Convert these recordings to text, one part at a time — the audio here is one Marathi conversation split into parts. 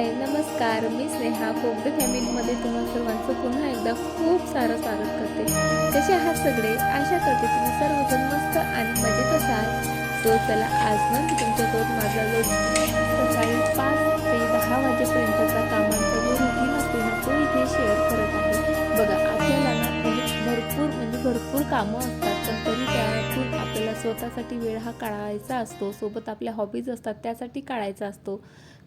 हाय नमस्कार. मी स्नेहा कोगदे फॅमिलीमध्ये तुम्हा सर्वांचं पुन्हा एकदा खूप सारं स्वागत करते. कसे आहात सगळे? आशा करते तुम्ही सर्वजण मस्त आणि मजेत असाल. तो चला आज ना मी तुमच्यासोबत माझा जो सकाळी पाच ते दहा वाजेपर्यंतचा कामांचा जो रुटीन असते ना तो इथे शेअर करत आहे. बघा आपल्याला ना म्हणजे भरपूर म्हणजे भरपूर कामं असतात पण तरी त्यातून आपल्याला स्वतःसाठी वेळ हा काढायचा असतो. सोबत आपल्या हॉबीज असतात त्यासाठी काढायचा असतो.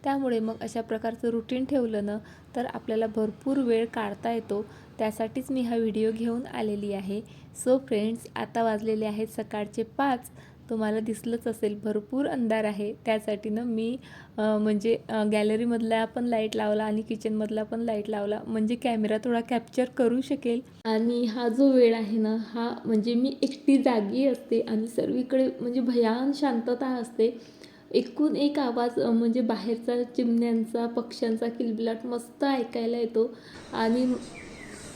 त्यामुळे मग अशा प्रकारचं रुटीन ठेवलं ना तर आपल्याला भरपूर वेळ काढता येतो. त्यासाठीच मी हा व्हिडिओ घेऊन आलेली आहे. सो फ्रेंड्स आता वाजलेले आहेत सकाळचे पाच. तुम्हाला दिसलंच असेल भरपूर अंधार आहे. त्यासाठी ना मी म्हणजे गॅलरीमधला पण लाइट लावला आणि किचनमधला पण लाइट लावला. म्हणजे कॅमेरा थोडा कॅप्चर करू शकेल. आणि हा जो वेळ आहे ना हा म्हणजे मी एकटी जागी असते आणि सर्वीकडे म्हणजे भयान शांतता असते. एकूण एक आवाज म्हणजे बाहेरचा चिमण्यांचा पक्ष्यांचा किलबिलाट मस्त ऐकायला येतो. आणि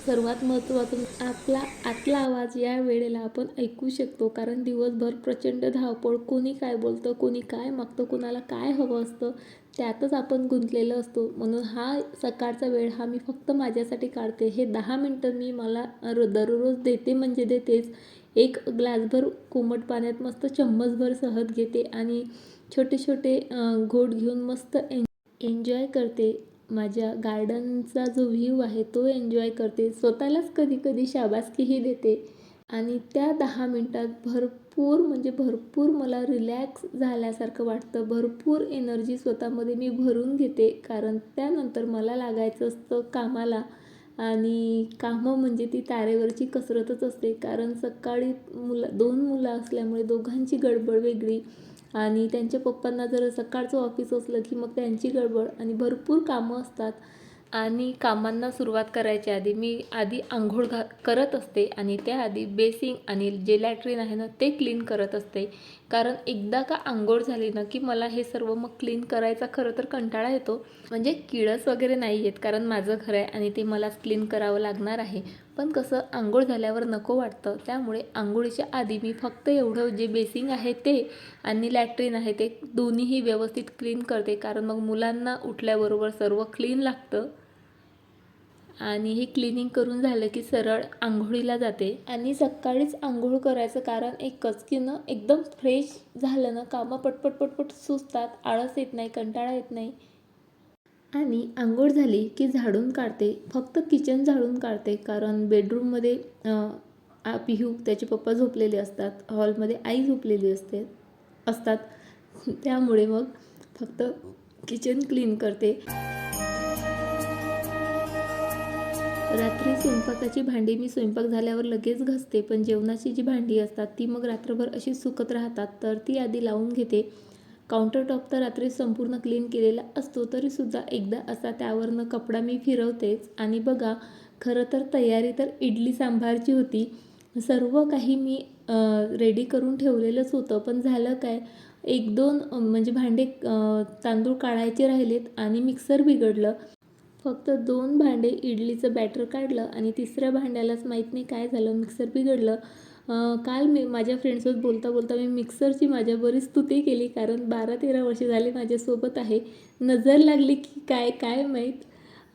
सर्वात महत्त्वाचं आपला आतला आवाज या वेळेला आपण ऐकू शकतो. कारण दिवसभर प्रचंड धावपळ कोणी काय बोलतं कोणी काय मागतं कोणाला काय हवं असतं त्यातच आपण गुंतलेलं असतो. म्हणून हा सकाळचा वेळ हा मी फक्त माझ्यासाठी काढते. हे दहा मिनटं मी मला र- दररोज देते म्हणजे देतेच. एक ग्लासभर कोमट पाण्यात मस्त चम्मचभर सहज घेते आणि छोटे छोटे घोट घेऊन मस्त एन एन्जॉय करते. माझ्या गार्डनचा जो व्ह्यू आहे तो एन्जॉय करते. स्वतःलाच कधी कधी शाबासकीही देते. आणि त्या दहा मिनटात भरपूर म्हणजे भरपूर मला रिलॅक्स झाल्यासारखं वाटतं. भरपूर एनर्जी स्वतःमध्ये मी भरून घेते. कारण त्यानंतर मला लागायचं असतं कामाला. आणि कामं म्हणजे ती तारेवरची कसरतच असते. कारण सकाळी मुलं दोन मुलं असल्यामुळे दोघांची गडबड वेगळी. आणि त्यांच्या पप्पांना जर सकाळचं ऑफिस असलं की मग त्यांची गडबड आणि भरपूर कामं असतात. आणि कामांना सुरुवात करायच्या आधी मी आधी आंघोळ घा करत असते आणि त्याआधी बेसिंग आणि जे लॅट्रिन आहे ना ते क्लीन करत असते. कारण एकदा का आंघोळ झाली ना की मला हे सर्व मग क्लीन करायचा खरं तर कंटाळा येतो. म्हणजे किळस वगैरे नाही येत कारण माझं घर आहे आणि ते मलाच क्लीन करावं लागणार आहे. पण कसं आंघोळ झाल्यावर नको वाटतं. त्यामुळे आंघोळीच्या आधी मी फक्त एवढं जे बेसिंग आहे ते आणि लॅट्रिन आहे ते दोन्हीही व्यवस्थित क्लीन करते. कारण मग मुलांना उठल्याबरोबर सर्व क्लीन लागतं. आणि हे क्लिनिंग करून झालं की सरळ आंघोळीला जाते. आणि सकाळीच आंघोळ करायचं कारण एकच की ना एकदम फ्रेश झालं ना कामं पटपट पटपट सुचतात आळस येत नाही कंटाळा येत नाही. आणि आंघोळ झाली की झाडून काढते फक्त किचन झाडून काढते कारण बेडरूममध्ये पिहू त्याचे पप्पा झोपलेले असतात हॉलमध्ये आई झोपलेली असते असतात. त्यामुळे मग फक्त किचन क्लीन करते. रात्री स्वयंपाकाची भांडी मी स्वयंपाक झाल्यावर लगेच घासते पण जेवणाची जी भांडी असतात ती मग रात्रभर अशी सुकत राहतात तर ती आधी लावून घेते. काउंटर टॉप तर रात्री संपूर्ण क्लीन केलेला असतो तरीसुद्धा एकदा असा त्यावरनं कपडा मी फिरवतेच. आणि बघा खरं तर तयारी तर इडली सांबारची होती. सर्व काही मी रेडी करून ठेवलेलंच होतं पण झालं काय? एक दोन म्हणजे भांडे तांदूळ काढायचे राहिलेत आणि मिक्सर बिघडलं. फक्त दोन भांडे इडलीचं बॅटर काढलं आणि तिसऱ्या भांड्यालाच माहीत नाही काय झालं मिक्सर बिघडलं. काल मी माझ्या फ्रेंडसोबत बोलता बोलता मी मिक्सरची माझ्या बरीच स्तुती केली कारण बारा तेरा वर्षे झाली माझ्यासोबत आहे. नजर लागली की काय काय माहीत?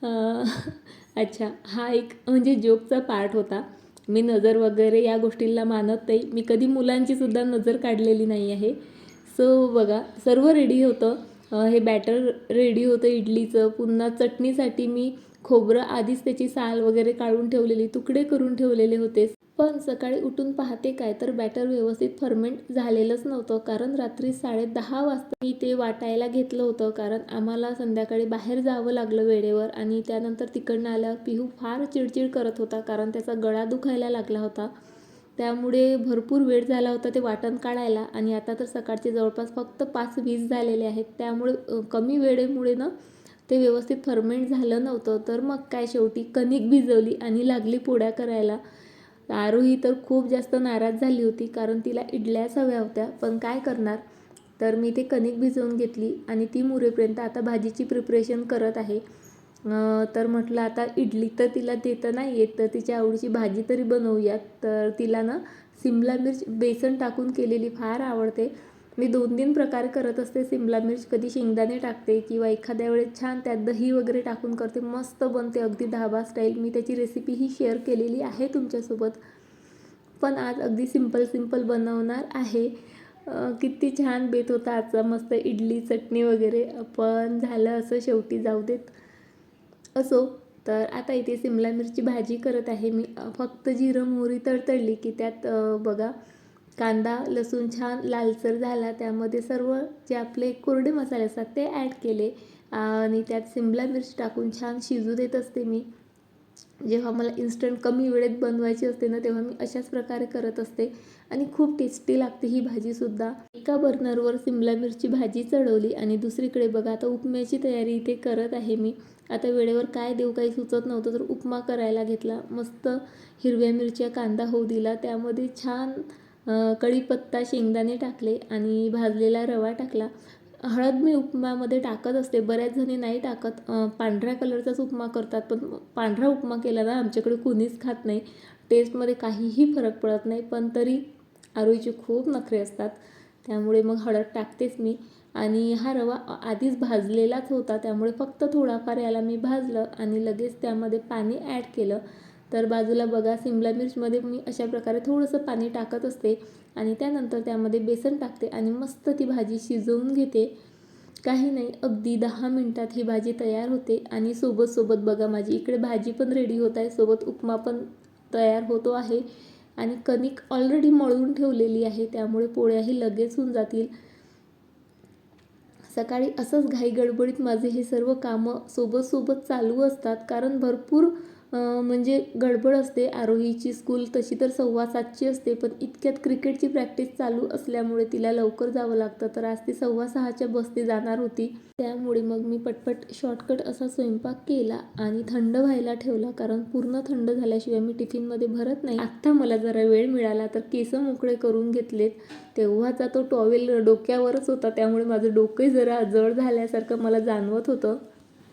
अच्छा हा एक म्हणजे जोकचा पार्ट होता. मी नजर वगैरे या गोष्टींना मानत नाही. मी कधी मुलांचीसुद्धा नजर काढलेली नाही आहे. सो बघा सर्व रेडी होतं. हे बॅटर रेडी होतं इडलीचं. पुन्हा चटणीसाठी मी खोबरं आधीच त्याची साल वगैरे काढून ठेवलेली तुकडे करून ठेवलेले होते. पण सकाळी उठून पाहते काय तर बॅटर व्यवस्थित फर्मेंट झालेलंच नव्हतं. कारण रात्री साडे दहा वाजता मी ते वाटायला घेतलं होतं. कारण आम्हाला संध्याकाळी बाहेर जावं लागलं वेळेवर आणि त्यानंतर तिकडनं आल्यावर पिहू फार चिडचिड करत होता. कारण त्याचा गळा दुखायला लागला होता. त्यामुळे भरपूर वेळ झाला होता ते वाटण काढायला आणि आता तर सकाळचे जवळपास फक्त पाच वीस झालेले आहेत. त्यामुळे कमी वेळेमुळे ना ते व्यवस्थित फर्मेंट झालं नव्हतं. तर मग काय शेवटी कणिक भिजवली आणि लागली पोळ्या करायला. आरोही तर खूप जास्त नाराज झाली होती कारण तिला इडल्याच हव्या होत्या. पण काय करणार? तर मी ते कणिक भिजवून घेतली आणि ती मुरेपर्यंत आता भाजीची प्रिपरेशन करत आहे. तर म्हटलं आता इडली तर तिला देता नाही येत तर तिच्या आवडीची भाजी तरी बनवूयात. तर तिला ना सिमला मिर्च बेसन टाकून केलेली फार आवडते. मी दोन तीन प्रकार करत असते सिमला मिर्च. कधी शेंगदाणे टाकते किंवा एखाद्या वेळेस छान त्यात दही वगैरे टाकून करते. मस्त बनते अगदी ढाबा स्टाईल मी त्याची रेसिपीही शेअर केलेली आहे तुमच्यासोबत. पण आज अगदी सिंपल सिंपल बनवणार आहे. किती छान बेत होता आजचा मस्त इडली चटणी वगैरे. पण झालं असं शेवटी जाऊ देत. असो तर आता इथे सिमला मिरची भाजी करत आहे मी. फक्त जिरं मोहरी तडतडली की त्यात बघा कांदा लसूण छान लालसर झाला. त्यामध्ये सर्व जे आपले कोरडे मसाले असतात ते ॲड केले. आणि त्यात सिमला मिरची टाकून छान शिजू देत असते मी. जेव्हा मला इन्स्टंट कमी वेळेत बनवायची असते ना तेव्हा मी अशाच प्रकारे करत असते. आणि खूप टेस्टी लागते ही भाजीसुद्धा एका बर्नरवर सिमला मिरची भाजी चढवली आणि दुसरीकडे बघा आता उपम्याची तयारी इथे करत आहे मी. आता वेळेवर काय देऊ काही सुचत नव्हतं तर उपमा करायला घेतला. मस्त हिरव्या मिरच्या कांदा होऊ दिला. त्यामध्ये छान कढीपत्ता शेंगदाणे टाकले आणि भाजलेला रवा टाकला. हळद मी उपमामध्ये टाकत असते. बऱ्याच जणी नाही टाकत. पांढऱ्या कलरचाच उपमा करतात पण पांढरा उपमा केला ना आमच्याकडे कोणीच खात नाही. टेस्टमध्ये काहीही फरक पडत नाही पण तरी आरोईचे खूप नखरे असतात. त्यामुळे मग हळद टाकतेच मी. आणि हा रवा आधीच भाजलेलाच होता त्यामुळे फक्त थोडाफार याला मी भाजलं आणि लगेच त्यामध्ये पाणी ॲड केलं. तर बाजूला बघा सिमला मिर्चमध्ये मी अशा प्रकारे थोडंसं पाणी टाकत असते आणि त्यानंतर त्यामध्ये बेसन टाकते आणि मस्त ती भाजी शिजवून घेते. काही नाही अगदी दहा मिनटात ही भाजी तयार होते आणि सोबत सोबत बघा माझी इकडे भाजी पण रेडी होत आहे सोबत उपमा पण तयार होतो आहे आणि कणिक ऑलरेडी मळून ठेवलेली आहे त्यामुळे पोळ्याही लगेच होऊन जातील. सकाळी असंच घाई गडबडीत माझे हे सर्व कामं सोबत सोबत चालू असतात कारण भरपूर म्हणजे गडबड असते आरोहीची स्कूल तशी तर सव्वा सातची असते पण इतक्यात क्रिकेटची प्रॅक्टिस चालू असल्यामुळे तिला लवकर जावं लागतं. तर आज ती सव्वा सहाच्या बसने जाणार होती. त्यामुळे मग मी पटपट शॉर्टकट असा स्वयंपाक केला आणि थंड व्हायला ठेवला कारण पूर्ण थंड झाल्याशिवाय मी टिफिनमध्ये भरत नाही. आत्ता मला जरा वेळ मिळाला तर केस मोकळे करून घेतलेत. तेव्हाचा तो टॉवेल डोक्यावरच होता त्यामुळे माझं डोकंही जरा जड झाल्यासारखं मला जाणवत होतं.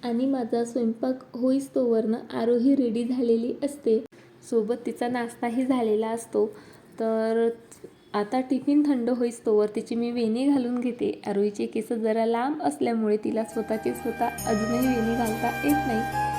आणि माझा स्वयंपाक होईस्तोवरनं आरोही रेडी झालेली असते. सोबत तिचा नाश्ताही झालेला असतो. तर आता टिफिन थंड होईस्तोवर तिची मी वेणी घालून घेते. आरोहीचे केस जरा लांब असल्यामुळे तिला स्वतःचे स्वतः अजूनही वेणी घालता येत नाही.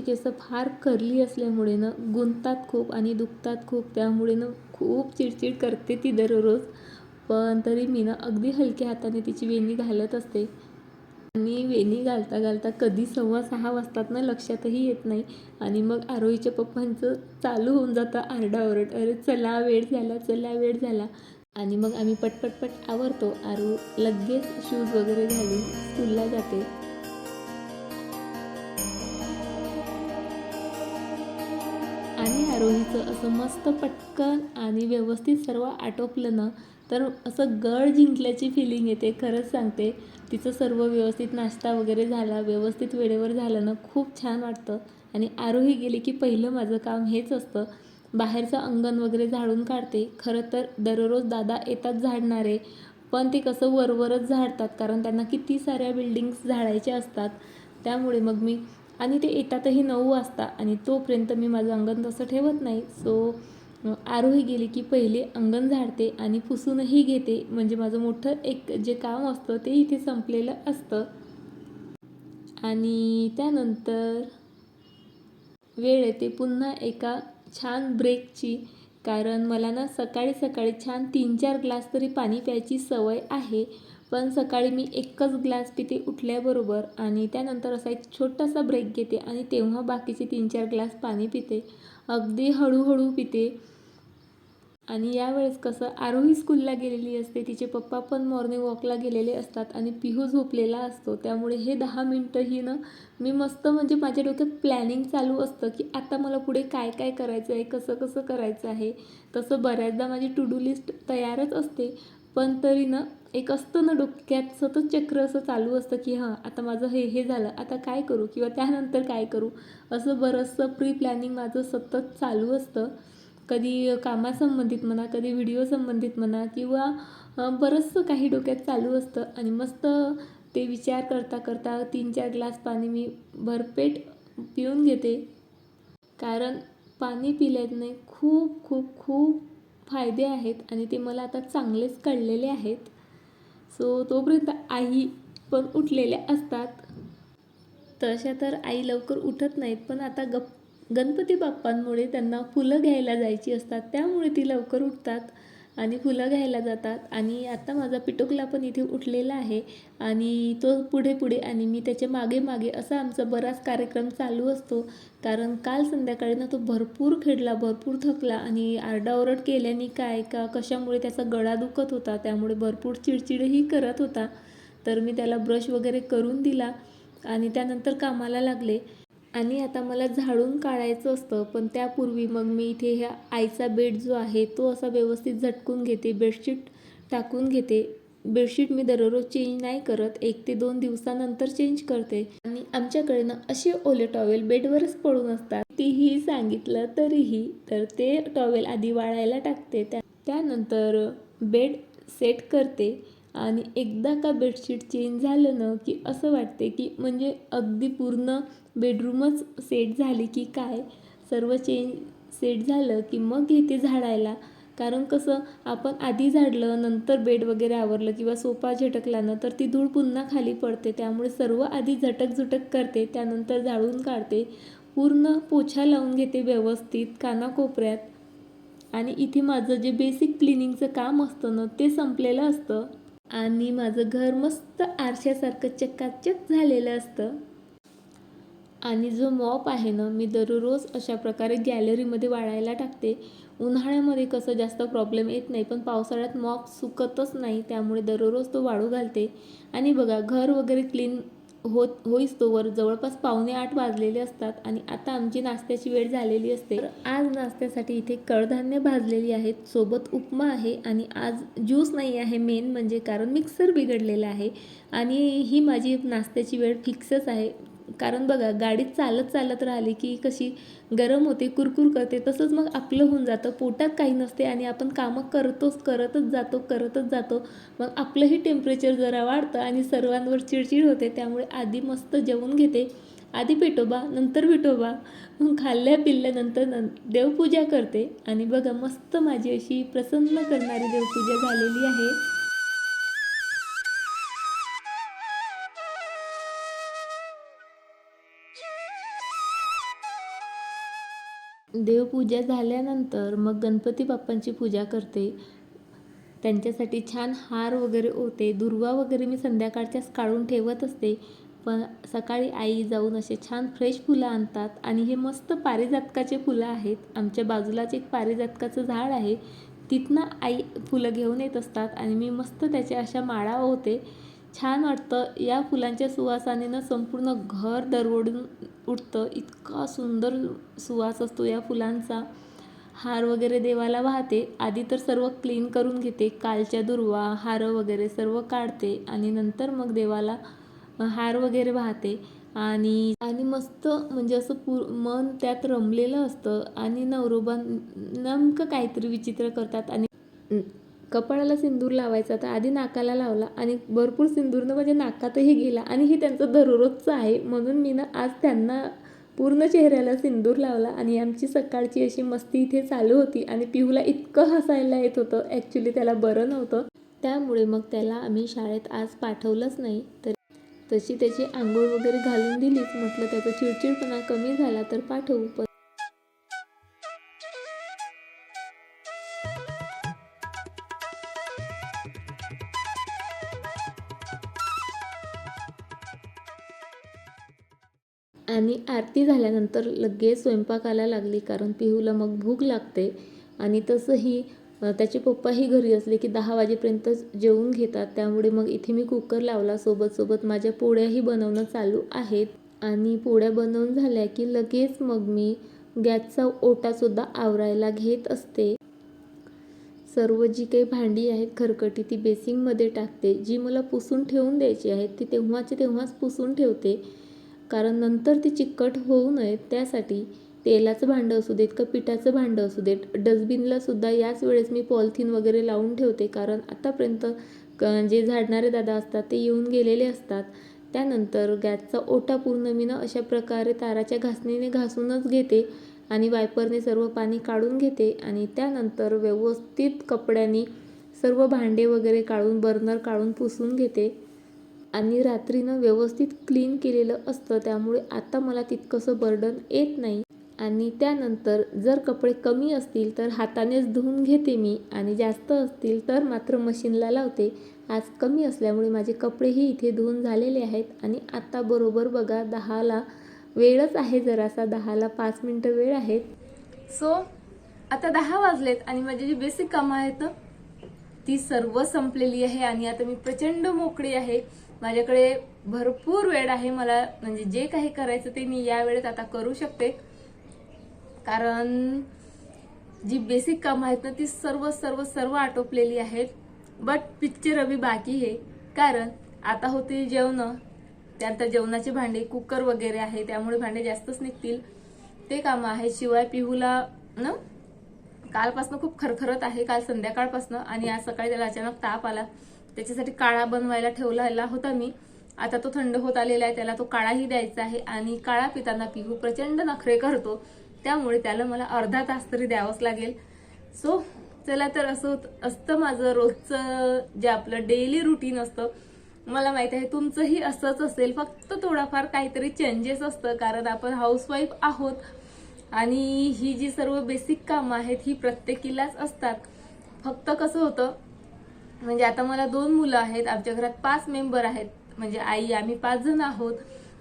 त्यांची केसं फार करली असल्यामुळे ना गुंतात खूप आणि दुखतात खूप त्यामुळे ना खूप चिडचिड करते ती दररोज. पण तरी मी ना अगदी हलक्या हाताने तिची वेणी घालत असते. आणि वेणी घालता घालता कधी सव्वा सहा वाजतात ना लक्षातही येत नाही. आणि मग आरोहीच्या पप्पांचं चालू होऊन जातं आरडाओरड. अरे चला वेळ झाला चला वेळ झाला. आणि मग आम्ही पटपटपट आवरतो. आरू लगेच शूज वगैरे घालून स्कूलला जाते. रोहीचं असं मस्त पटकन आणि व्यवस्थित सर्व आटोपलं ना तर असं गड जिंकल्याची फिलिंग येते. खरंच सांगते तिचं सर्व व्यवस्थित नाश्ता वगैरे झाला व्यवस्थित वेळेवर झालं ना खूप छान वाटतं. आणि आरोही गेली की पहिलं माझं काम हेच असतं. बाहेरचं अंगण वगैरे झाडून काढते. खरं तर दररोज दादा येतात झाडणारे पण ते कसं वरवरच झाडतात कारण त्यांना किती साऱ्या बिल्डिंग्स झाडायच्या असतात. त्यामुळे मग मी आणि ते येतातही नऊ वाजता आणि तोपर्यंत मी माझं अंगण तसं ठेवत नाही. सो आरोही गेली की पहिले अंगण झाडते आणि पुसूनही घेते. म्हणजे माझं मोठं एक जे काम असतं ते इथे संपलेलं असतं. आणि त्यानंतर वेळ येते पुन्हा एका छान ब्रेकची कारण मला ना सकाळी सकाळी छान तीन चार ग्लास तरी पाणी प्यायची सवय आहे. पण सकाळी मी एकच ग्लास पिते उठल्याबरोबर आणि त्यानंतर असा एक छोटासा ब्रेक घेते आणि तेव्हा बाकीचे तीन चार ग्लास पाणी पिते. अगदी हळूहळू पिते. आणि यावेळेस कसं आरोही स्कूलला गेलेली असते तिचे पप्पा पण मॉर्निंग वॉकला गेलेले असतात आणि पिहू झोपलेला असतो. त्यामुळे हे दहा मिनटंही ना मी मस्त म्हणजे माझ्या डोक्यात प्लॅनिंग चालू असतं की आता मला पुढे काय काय करायचं आहे कसं कसं करायचं आहे. तसं बऱ्याचदा माझी टू डू लिस्ट तयारच असते. पण तरी ना एक असतं ना डोक्यात सतत चक्र असं चालू असतं की हां आता माझं हे हे झालं आता काय करू? किंवा त्यानंतर काय करू? असं बरंचसं प्री प्लॅनिंग माझं सतत चालू असतं. कधी कामासंबंधित म्हणा कधी व्हिडिओ संबंधित म्हणा किंवा बरंचसं काही डोक्यात चालू असतं. आणि मस्त ते विचार करता करता तीन चार ग्लास पाणी मी भरपेट पिऊन घेते. कारण पाणी पिल्याने खूप खूप खूप फायदे आहेत आणि ते मला आता चांगलेच कळलेले आहेत. सो तोपर्यंत आई पण उठलेल्या असतात. तशा तर आई लवकर उठत नाहीत पण आता गप गणपती बाप्पांमुळे त्यांना फुलं घ्यायला जायची असतात त्यामुळे ती लवकर उठतात. आणि फुलं घ्यायला जातात. आणि आता माझा पिटोकला पण इथे उठलेला आहे. आणि तो पुढे पुढे आणि मी त्याच्यामागे मागे असा आमचा बराच कार्यक्रम चालू असतो. कारण काल संध्याकाळी ना तो भरपूर खेळला भरपूर थकला आणि आरडाओरड केल्याने काय का कशामुळे त्याचा गळा दुखत होता त्यामुळे भरपूर चिडचिडही करत होता. तर मी त्याला ब्रश वगैरे करून दिला आणि त्यानंतर कामाला लागले. आणि आता मला झाडून काढायचं असतं पण त्यापूर्वी मग मी इथे ह्या आईचा बेड जो आहे तो असा व्यवस्थित झटकून घेते बेडशीट टाकून घेते. बेडशीट मी दररोज चेंज नाही करत एक ते दोन दिवसानंतर चेंज करते. आणि आमच्याकडे ना असे ओले टॉवेल बेडवरच पडून असतात. तीही सांगितलं तरीही तर ते टॉवेल आधी वाळायला टाकते. त्या त्यानंतर बेड सेट करते. आणि एकदा का बेडशीट चेंज झालं ना की असं वाटते की म्हणजे अगदी पूर्ण बेडरूमच सेट झाली की काय? सर्व चेंज सेट झालं की मग घेते झाडायला. कारण कसं आपण आधी झाडलं नंतर बेड वगैरे आवरलं किंवा सोफा झटकला ना तर ती धूळ पुन्हा खाली पडते. त्यामुळे सर्व आधी झटक झुटक करते त्यानंतर झाडून काढते. पूर्ण पोछा लावून घेते व्यवस्थित कानाकोपऱ्यात. आणि इथे माझं जे बेसिक क्लिनिंगचं काम असतं ना ते संपलेलं असतं. आणि माझं घर मस्त आरशासारखं चकाचक झालेलं असतं. आणि जो मॉप आहे ना मी दररोज अशा प्रकारे गॅलरीमध्ये वाळायला टाकते. उन्हाळ्यामध्ये कसं जास्त प्रॉब्लेम येत नाही पण पावसाळ्यात मॉप सुकतच नाही त्यामुळे दररोज तो वाळू घालते. आणि बघा घर वगैरे क्लीन होत होईस्तोवर जवळपास पावणे आठ वाजलेले असतात आणि आता आमची नाश्त्याची वेळ झालेली असते. तर आज नाश्त्यासाठी इथे कडधान्य भाजलेली आहेत. सोबत उपमा आहे आणि आज ज्यूस नाही आहे मेन म्हणजे कारण मिक्सर बिघडलेला आहे. आणि ही माझी नाश्त्याची वेळ फिक्सच आहे. कारण बघा गाडी चालत चालत राहिली की कशी गरम होते कुरकुर करते तसंच मग आपलं होऊन जातं. पोटात काही नसते आणि आपण कामं करतोच करतच जातो करतच जातो. मग आपलंही टेम्परेचर जरा वाढतं आणि सर्वांवर चिडचिड होते. त्यामुळे आधी मस्त जेवून घेते. आधी पेटोबा नंतर विठोबा. मग खाल्ल्या पिल्ल्यानंतर नं देवपूजा करते. आणि बघा मस्त माझी अशी प्रसन्न करणारी देवपूजा झालेली आहे. देवपूजा झाल्यानंतर मग गणपती बाप्पांची पूजा करते. त्यांच्यासाठी छान हार वगैरे होते दुर्वा वगैरे मी संध्याकाळच्याच काढून ठेवत असते. पण सकाळी आई जाऊन असे छान फ्रेश फुलं आणतात आणि हे मस्त पारिजातकाचे फुलं आहेत. आमच्या बाजूलाच एक पारिजातकाचं झाड आहे. तिथनं आई फुलं घेऊन येत असतात आणि मी मस्त त्याच्या अशा माळा होते छान वाटतं. या फुलांच्या सुवासानेनं संपूर्ण घर दरवडून उठतं. इतका सुंदर सुवास असतो या फुलांचा. हार वगैरे देवाला वाहते. आधी तर सर्व क्लीन करून घेते. कालच्या दुर्वा हार वगैरे सर्व काढते आणि नंतर मग देवाला हार वगैरे वाहते. आणि आणि मस्त म्हणजे असं पू मन त्यात रमलेलं असतं. आणि नवरोबा नेमकं काहीतरी विचित्र करतात. आणि कपाळाला सिंदूर लावायचा तर आधी नाकाला लावला आणि भरपूर सिंदूरनं म्हणजे नाकातही गेला आणि हे त्यांचं दररोजचं आहे म्हणून मी ना आज त्यांना पूर्ण चेहऱ्याला सिंदूर लावला आणि आमची सकाळची अशी मस्ती इथे चालू होती आणि पिहूला इतकं हसायला येत होतं. ॲक्च्युली त्याला बरं नव्हतं. त्यामुळे मग त्याला आम्ही शाळेत आज पाठवलंच नाही. तर तशी त्याची आंघोळ वगैरे घालून दिलीच. म्हटलं त्याचा चिडचिडपणा कमी झाला तर पाठवू पण आणि आरती झाल्यानंतर लगेच स्वयंपाकाला लागली कारण पिहूला मग भूक लागते. आणि तसंही त्याचे पप्पाही घरी असले की दहा वाजेपर्यंत जेवून घेतात. त्यामुळे मग इथे मी कुकर लावला. सोबत सोबत माझ्या पोळ्याही बनवणं चालू आहेत. आणि पोळ्या बनवून झाल्या की लगेच मग मी गॅसचा ओटासुद्धा आवरायला घेत असते. सर्व जी काही भांडी आहेत खरकटी ती बेसिंगमध्ये टाकते. जी मला पुसून ठेवून द्यायची आहेत ती तेव्हाची तेव्हाच पुसून ठेवते. कारण नंतर ती चिकट होऊ नयेत त्यासाठी तेलाचं भांडं असू देत का पिठाचं भांडं असू देत डस्टबिनला सुद्धा याच वेळेस मी पॉलिथिन वगैरे लावून ठेवते. कारण आतापर्यंत क- जे झाडणारे दादा असतात ते येऊन गेलेले असतात. त्यानंतर गॅसचा ओटा पूर्ण मी ना अशा प्रकारे ताराच्या घासणीने घासूनच घेते आणि वायपरने सर्व पाणी काढून घेते आणि त्यानंतर व्यवस्थित कपड्यांनी सर्व भांडे वगैरे काढून बर्नर काढून पुसून घेते. आणि रात्रीनं व्यवस्थित क्लीन केलेलं असतं त्यामुळे आता मला तितकंसं बर्डन येत नाही. आणि त्यानंतर जर कपडे कमी असतील तर हातानेच धुवून घेते मी. आणि जास्त असतील तर मात्र मशीनला लावते. आज कमी असल्यामुळे माझे कपडेही इथे धुवून झालेले आहेत. आणि आता बरोबर बघा दहाला वेळच आहे जरासा. दहाला पाच मिनटं वेळ आहेत. सो आता दहा वाजलेत आणि माझी जी बेसिक कामं आहेत ती सर्व संपलेली आहे. आणि आता मी प्रचंड मोकळी आहे. माझ्याकडे भरपूर वेळ आहे मला म्हणजे जे काही करायचं ते मी या वेळेत आता करू शकते. कारण जी बेसिक कामं आहेत ना ती सर्व सर्व सर्व आटोपलेली आहेत. बट पिक्चर अभी बाकी आहे. कारण आता होते जेवणं. त्यानंतर जेवणाचे भांडे कुकर वगैरे आहे त्यामुळे भांडे जास्तच निघतील. ते कामं आहेत. शिवाय पिहूला ना कालपासनं खूप खरखरत आहे काल संध्याकाळपासनं. आणि आज सकाळी त्याला अचानक ताप आला. त्याच्यासाठी काळा बनवायला ठेवलेला होता मी. आता तो थंड होत आलेला आहे त्याला तो काळाही द्यायचा आहे आणि काळा पिताना पिहू हो प्रचंड नखरे करतो. त्यामुळे त्याला मला अर्धा तास तरी द्यावंच लागेल. सो चला तर असं होत- असतं माझं रोजचं जे आपलं डेली रुटीन असतं. मला माहीत आहे तुमचंही असंच असेल. फक्त थोडाफार काहीतरी चेंजेस असतं कारण आपण हाऊसवाईफ आहोत आणि ही जी सर्व बेसिक कामं आहेत ही प्रत्येकीलाच असतात. फक्त कसं होतं म्हणजे आता मला दोन मुलं आहेत आमच्या घरात पाच मेंबर आहेत. म्हणजे आई आम्ही पाच जण आहोत.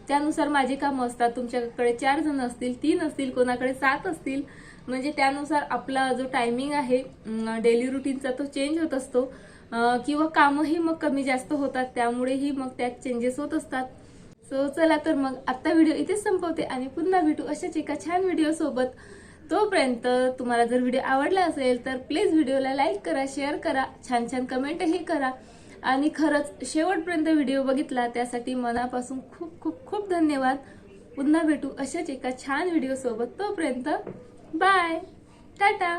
त्यानुसार माझी कामं असतात. तुमच्याकडे चार जण असतील तीन असतील कोणाकडे सात असतील. म्हणजे त्यानुसार आपला जो टायमिंग आहे डेली रुटीनचा तो चेंज होत असतो. किंवा कामंही मग कमी जास्त होतात. त्यामुळेही मग त्यात चेंजेस होत असतात. सो चला तर मग आत्ता व्हिडिओ इथेच संपवते आणि पुन्हा भेटू अशाच एका छान व्हिडिओ सोबत. तोपर्यंत तुम्हाला जर व्हिडिओ आवडला असेल तर प्लीज व्हिडिओला लाईक करा शेअर करा छान छान कमेंटही करा. आणि खरंच शेवटपर्यंत व्हिडिओ बघितला त्यासाठी मनापासून खूप खूप खूप धन्यवाद. पुन्हा भेटू अशाच एका छान व्हिडिओसोबत तोपर्यंत बाय टाटा.